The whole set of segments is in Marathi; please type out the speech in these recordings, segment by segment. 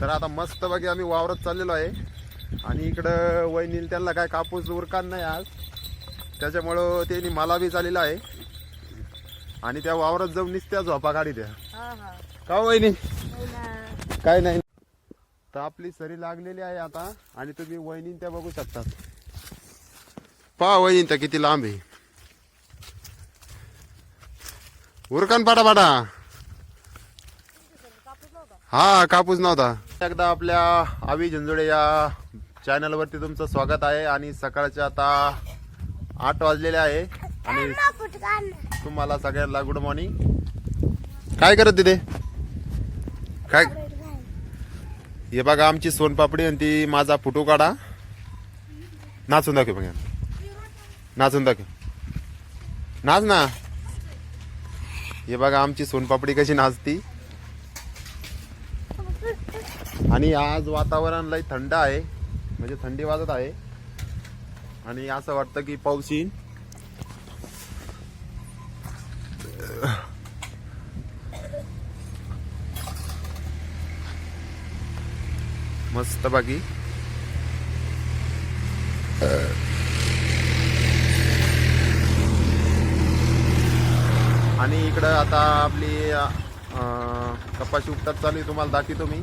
तर आता मस्त बाकी आम्ही वावरात चाललेलो आहे. आणि इकडं वहिनील त्यांना काय कापूस उरकान नाही आज. त्याच्यामुळं त्यांनी मला बी चाललेला आहे. आणि त्या वावरात जाऊन निसत्या झोपा काढी द्या हा का हो वहिनी? काय नाही. तर आपली सरी लागलेली आहे आता. आणि तुम्ही वहिनी त्या बघू शकतात. पहा वहिनी त्या किती लांब आहे. उरकान पाटा पाटा हा कापूस नव्हता. एकदा आपल्या आवी झुंजुडे या चॅनलवरती तुमचं स्वागत आहे आणि सकाळचे आता आठ वाजलेले आहे आणि तुम्हाला सगळ्यांना गुड मॉर्निंग काय करत तिथे? काय? हे बघा आमची सोनपापडी आणि ती माझा फोटो काढा. नाचून दाखव बघा. नाचून दाखव. नाच ना. हे बघा आमची सोनपापडी कशी नाचती. आणि आज वातावरण लय थंड आहे. म्हणजे थंडी वाजत आहे. आणि असं वाटतं की पाऊस येईल. मस्त बाकी. आणि इकडं आता आपली कपाशी उपटात चालू आहे. तुम्हाला दाखवतो मी.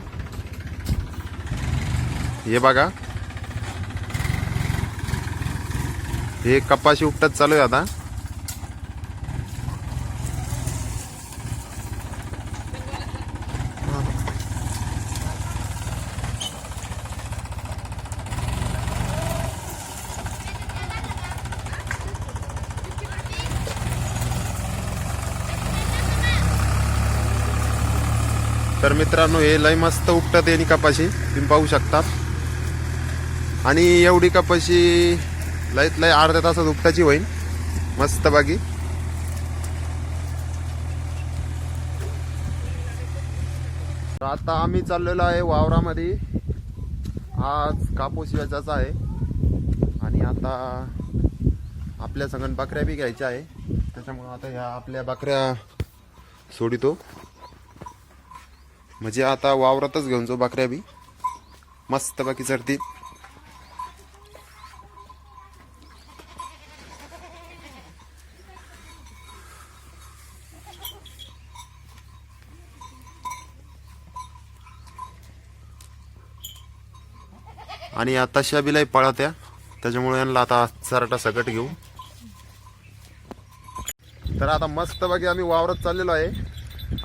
हे बघा. हे कपाशी उपटत चालू आहे आता. तर मित्रांनो हे लय मस्त उपटत आहे कपाशी. तुम्ही पाहू शकता. आणि एवढी कपाशी लयत लय अर्ध्या तासात उपटाची होईल मस्त बाकी तर आता आम्ही चाललेलो आहे वावरामध्ये. आज कापूस वेचाचा आहे. आणि आता आपल्या संगण बकऱ्या बी घ्यायच्या आहे. त्याच्यामुळे आता ह्या आपल्या बकऱ्या सोडितो. म्हणजे आता वावरातच घेऊन जाऊ बकऱ्या बी. मस्त बाकी चढतील आणि आता शबिलाई पळत्या. त्याच्यामुळे यांना आता सराटा सकट घेऊ. तर आता मस्त बाकी आम्ही वावरात चाललेलो आहे.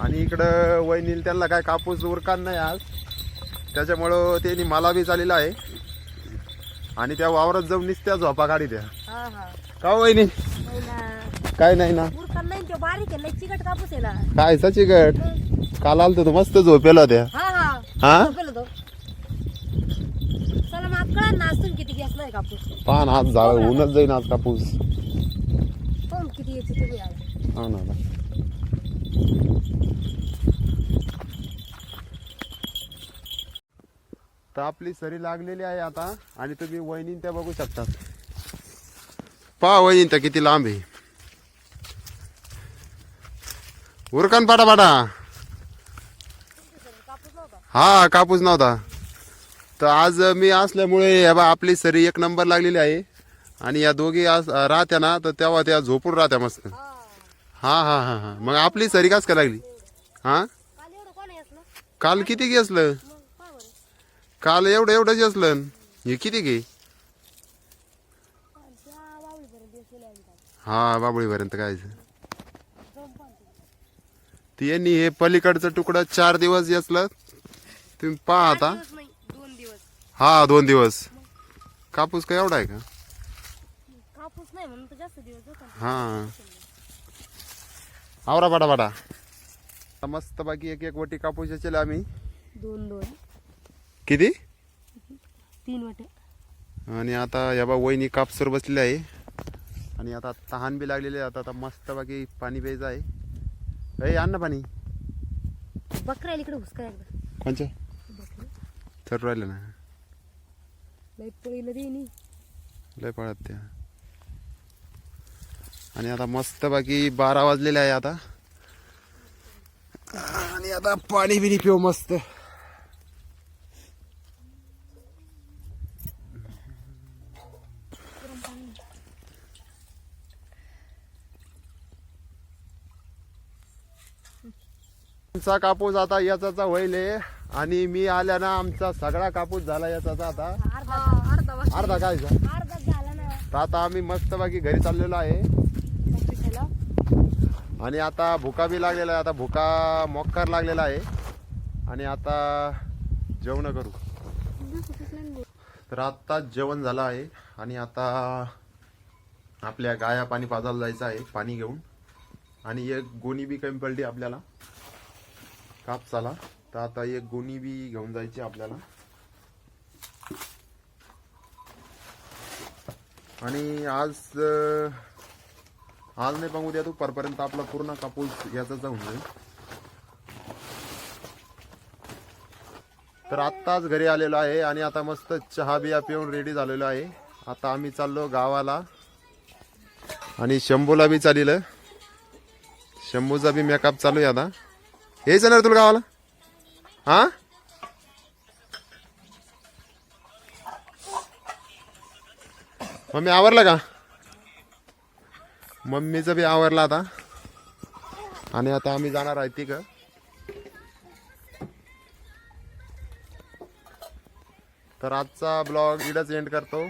आणि इकडं वहिनील त्यांना काय कापूस उरकान नाही आज. त्याच्यामुळं त्यांनी मला बी चाललेला आहे. आणि त्या वावरात जाऊन निसत्या झोपा काढी द्या हा हा. का हो वहिनी? काय नाही ना? चिकट काय सची गट काल आलतो तू मस्त झोपेल होत्या हा चला मग कळा ना आज तुम्ही किती घेतलाय कापूस पान आज ऊनच जाईन आज कापूस. पाहून किती यायची तुम्ही आज हा ना आता. तर आपली सरी लागलेली आहे आता आणि तुम्ही वहिनी त्या बघू शकतात. पहा वहिनी त्या किती लांब आहे. उरकान पाटा पाटा. हा कापूस नव्हता. तर आज मी असल्यामुळे बा आपली सरी एक नंबर लागलेली आहे. आणि या दोघी आज राहत्या ना तर तेव्हा त्या झोपून राहत्या मस्त. हा. हा हा हा मग आपली सरी कास का लागली? हा? काल एवढं कोण असलं काल किती घेसलं एवढं एवढंच असलं. हे किती घे? हा बाबळीपर्यंत काय. ती यांनी हे पलीकडचं तुकडं चार दिवस असलं. तुम्ही पहा आता. हा दोन दिवस. कापूस का एवढा आहे का? कापूस नाही म्हणून तर जास्त दिवस होता. हा. आवरा बाडा बाडा. आता मस्त बाकी एक एक वटी कापूस याचे आम्ही. दोन दोन. किती? तीन वाटे. आणि आता या बा वहिनी कापसर बसलेली आहे. आणि आता तहान बी लागलेली आहे. आता आता मस्त बाकी पाणी प्यायचं आहे. ए आण ना पाणी. बकऱ्या इकडे हुसका एकदा कोणच्या? बकरी चढ राहिलं ना. लय पळीला पळत आणि आता मस्त बाकी बारा वाजलेले आहे आता. आणि आता पाणी बिणी पिऊ मस्त. कापूस आता याचा होईल आणि मी आल्यानं आमचा सगळा कापूस झाला याचा आता. अर्धा काय ना. तर आता आम्ही मस्त बाकी घरी चाललेलो आहे. आणि आता भुका बी लागलेला आहे. आता भुका मोक्कार लागलेला आहे. आणि आता जेवण करू. तर आत्ता जेवण झालं आहे. आणि आता आपल्या गाया पाणी पाजायला जायचं आहे पाणी घेऊन. आणि एक गोणी बी कमी पडली आपल्याला. कापसाला. तर आता एक गोणी बी घेऊन जायची आपल्याला. आणि आज आज नाही पण उद्या दुपारपर्यंत आपला पूर्ण कापूस याचा जाऊन जाईल. तर आत्ताच घरी आलेलो आहे आणि आता मस्त चहा बिया पिऊन रेडी झालेलो आहे. आता आम्ही चाललो गावाला आणि शंभूला बी चालिलं. शंभूचा बी मेकअप चालू आहे आता. यायचं ना तुला गावाला? हा? मम्मी आवरलं का? मम्मीचं बी आवरलं आता. आणि आता आम्ही जाणार आहे तिघ. तर आजचा ब्लॉग इडच एंड करतो.